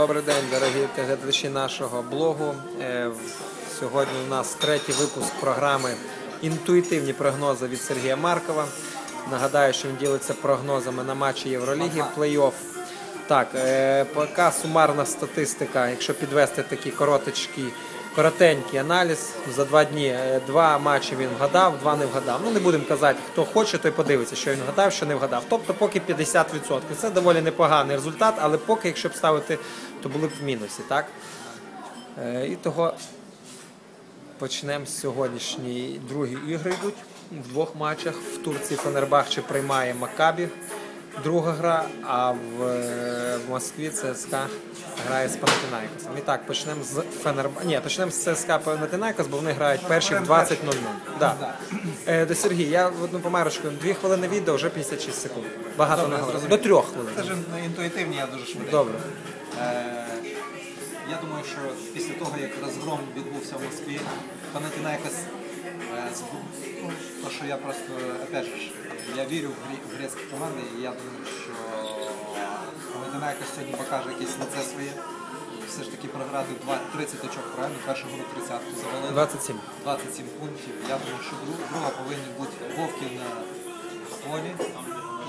Добрий день, дорогі глядачі нашого блогу. Е, Сьогодні у нас третій випуск програми Інтуїтивні прогнози від Сергія Маркова. Нагадаю, що він ділиться прогнозами на матчі Євроліги, плей-офф. Так, е, поки сумарна статистика, якщо підвести такий короточкий, коротенький аналіз, за два дні е, два матчі він вгадав, два не вгадав. Ну не будемо казати, хто хоче, той подивиться, що він вгадав, що не вгадав. Тобто поки 50%. Це доволі непоганий результат, але поки, якщо б ставити, то були б в мінусі, так? Е, І того почнемо з сьогоднішньої другі ігри йдуть в двох матчах. В Турції Фенербахче приймає Макабі. Друга гра, а в, е, в Москві ЦСКА грає з Панатінайкосом. І так, почнемо з Фенерба... Ні, почнемо з ЦСКА Панатінайкос, бо вони грають перші в 20.00. Да. Е, до Сергій, я в одну помарочку, дві хвилини відео, вже 56 секунд. Багато говорю. До трьох хвилин. Це ж інтуїтивні, я дуже швидко. Добре. Е, я думаю, що після того, як розгром відбувся в Москві, ну, то, що я просто, опять же, я вірю в, грецькі команди, і я думаю, що Панатінайкос сьогодні покаже якісь лице своє. Все ж таки програти 30 очок, правильно? Першу гру 30 завалили. 27. 27 пунктів. Я думаю, що друга повинні бути Вовків на полі.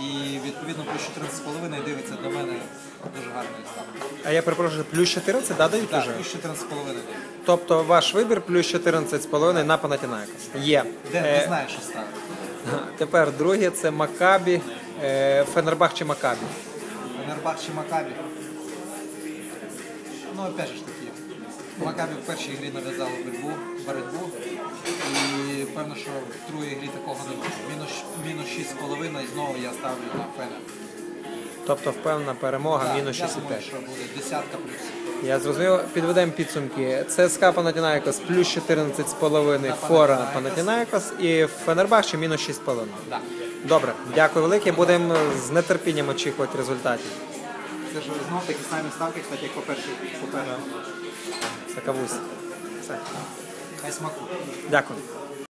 І відповідно плюс 14,5 дивиться до мене дуже гарною ставкою. А я перепрошую, плюс 14, да, дають Так, плюс 14,5 дивиться. Тобто ваш вибір плюс 14,5 на Панатінайкос. Є. Де Е, знаєш, що ставити. Тепер друге це Макабі, е, Фенербах чи Макабі. Фенербах чи Макабі. Ну, опять же ж таки, Макабі в першій грі нав'язало боротьбу, боротьбу. І певно, що в другій грі такого не буде. Мінус, мінус 6,5 і знову я ставлю на Фенер. Тобто впевнена перемога, Так, мінус Я думаю, 6,5. що буде десятка плюс. Я зрозумів, підведемо підсумки. ЦСКА Панатінайкос плюс 14,5 фора Панатінайкос і Фенербах чи мінус 6,5. Да. Добре, дякую велике. Будемо з нетерпінням очікувати результатів. Це ж знов такі самі ставки, кстати, як по першій. Сакавусь. Все. Хай смаку. Дякую.